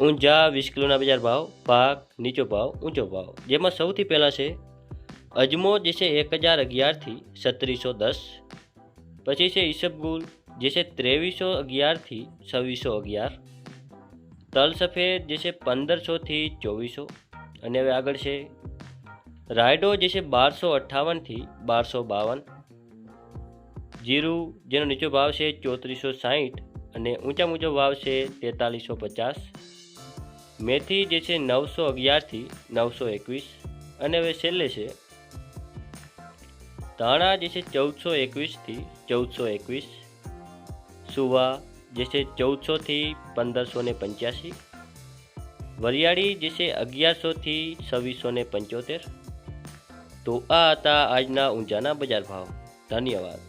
ઊંઝા વીસ કિલોના બજાર ભાવ, પાક, નીચો ભાવ, ઊંચો ભાવ. જેમાં સૌથી પહેલાં છે અજમો, જે છે એક હજાર અગિયારથી સત્રીસો દસ. પછી છે ઈસબગુલ, જે છે ત્રેવીસો અગિયારથી છવ્વીસો અગિયાર. તલ સફેદ, જે છે પંદરસોથી ચોવીસો. અને હવે આગળ છે રાયડો, જે છે બારસો અઠ્ઠાવનથી બારસો બાવન. જીરું, જેનો નીચો ભાવ છે ચોત્રીસો સાહીઠ અને ઊંચા મુજબ ભાવ છે તેતાલીસો પચાસ. મેથી જે છે નવસો અગિયારથી નવસો એકવીસ અને હવે છેલ્લે છે ધાણા જે છે ચૌદસો એકવીસથી ચૌદસો એકવીસ, સુવા જે છે ચૌદસોથી પંદરસો ને પંચ્યાસી, વરિયાળી જે છે અગિયારસોથી છવ્વીસો ને પંચોતેર. તો આ હતા આજના ઊંઝાના બજાર ભાવ. ધન્યવાદ.